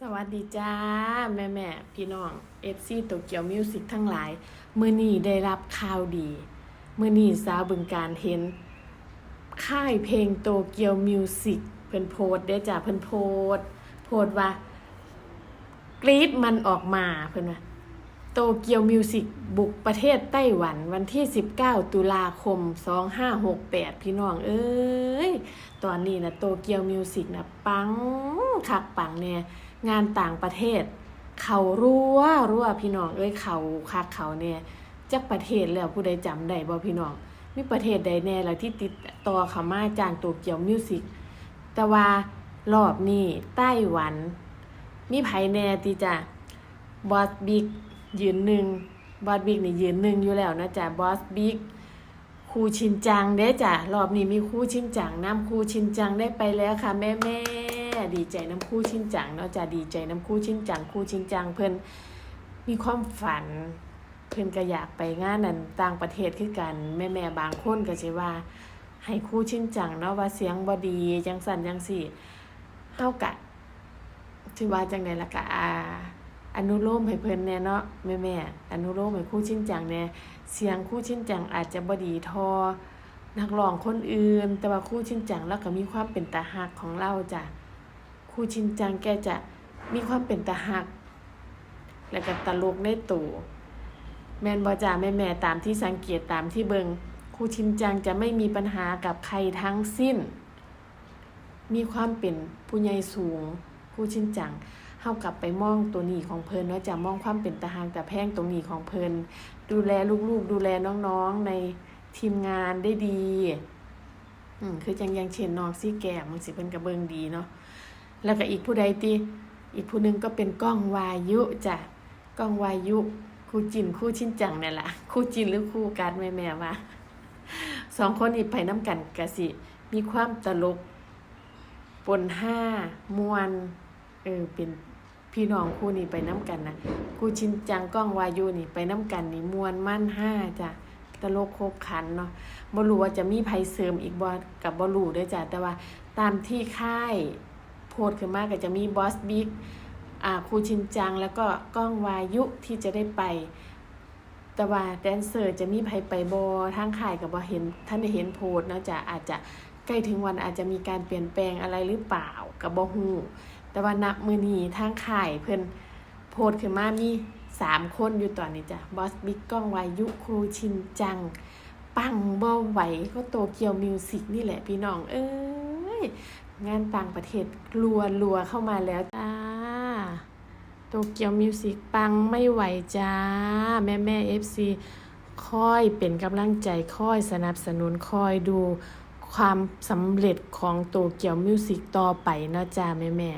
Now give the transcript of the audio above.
สวัสดีจ้า แม่แม่พี่น้องเอฟซีโตเกียวมิวสิกทั้งหลาย มือนี้ได้รับข่าวดี มือนี้สาวบึงการเห็น ค่ายเพลงโตเกียวมิวสิกเพิ่นโพสได้จ้าเพิ่นโพสโพสว่ากรีดมันออกมาเพิ่นว่าโตเกียวมิวสิกบุกประเทศไต้หวันวันที่ 19 ตุลาคม 2568 พี่น้องเอ้ย ตอนนี้นะโตเกียวมิวสิกนะปังคักปังเนี่ย งานต่างประเทศ เขารั่วรั่วพี่น้องเอ้ยเขาคักเขาเนี่ยจักประเทศแล้วผู้ใดจำได้บ่พี่น้องมีประเทศใดแน่ล่ะที่ติดต่อเขามาจ้างโตเกียวมิวสิกแต่ว่ารอบนี้ไต้หวัน มีไผแน่ติจ้ะบอสบิ๊กยืนหนึ่งบอสบิ๊กนี่ยืนหนึ่งอยู่แล้วนะจ๊ะบอสบิ๊กครูชินจังเด้จ้ะรอบนี้มีครูชินจังน้ำครูชินจังได้ไปแล้วค่ะแม่แม่ ดีใจน้ำครูชินจังเนาะจะดีใจน้ำครูชินจังครูชินจังเพิ่นมีความฝัน เพิ่นก็อยากไปงานนั้นต่างประเทศคือกันแม่แม่บางคนก็สิว่า ให้ครูชินจังเนาะว่าเสียงบ่ดีจังสั่นจังสี่เฮากะสิว่าจังไดล่ะกะอาอนุโลมให้เพิ่นแน่เนาะแม่แม่อนุโลมให้ครูชินจังแน่เสียงคู่ชิ้นจังอาจจะบดีทอนักร้องคนอื่น แต่ว่าคู่ชิ้นจังแล้วก็มีความเป็นตาหักของเราจ้ะ ครูชินจังแกจะมีความเป็นตาหัก แล้วก็ตลกในตัวแมนบอจ่าแม่แม่ตามที่สังเกตตามที่เบิงครูชินจังจะไม่มีปัญหากับใครทั้งสิ้น มีความเป็นผู้ใหญ่สูงครูชินจังเฮากลับไปมองตัวนี้ของเพิ่นเนาะจะมองความเป็นตาหางแต่แพงตรงนี้ของเพิ่นดูแลลูกๆ ดูแลน้องๆในทีมงานได้ดี อืมคือจังยังเช่นน้องซี่แก้มมันสิเป็นกระเบิงดีเนาะ แล้วก็อีกผู้ใดตีอีกผู้หนึงก็เป็นก้องวายุจ้ะก้องวายุคู่จินคู่ชินจังเนี่ยแหละคู่จินหรือคู่การแม่แม่ว่าสองคนนี้ไปน้ำกันกะสิ มีความตลก ปนห้ามวนเออเป็นพี่น้องคู่นี้ไปน้ำกันนะคู่ชินจังก้องวายุนี่ไปน้ำกันนี่มวนมั่นห้าจ้ะตลกโคบขันเนาะบรูว่าจะมีไผเสริมอีกบ่กับบรูด้วยจ้ะแต่ว่าตามที่ค่าย โพสต์ขึ้นมาก็จะมีบอสบิ๊กครูชินจัง แล้วก็ก้องวายุที่จะได้ไป แต่ว่าแดนเซอร์จะมีไผไปบ่ทางค่ายก็บ่เห็นท่านได้เห็นโพสเนาะจะอาจจะใกล้ถึงวันอาจจะมีการเปลี่ยนแปลงอะไรหรือเปล่าก็บ่ฮู้แต่ว่านับมือนีทางข่ายเพิ่นโพสขึ้นมามีสามคนอยู่ตอนนี้จ้ะบอสบิ๊กก้องวายุครูชินจัง ปังบ่ไหวก็โตเกียวมิวสิกนี่แหละพี่น้อง เอ้ย งานต่างประเทศรัวรัวเข้ามาแล้วจ้าโตเกียวมิวสิกปังไม่ไหวจ้า แม่แม่เอฟซีคอยเป็นกำลังใจคอยสนับสนุนคอยดูความสำเร็จของโตเกียวมิวสิกต่อไปนะจ้าแม่แม่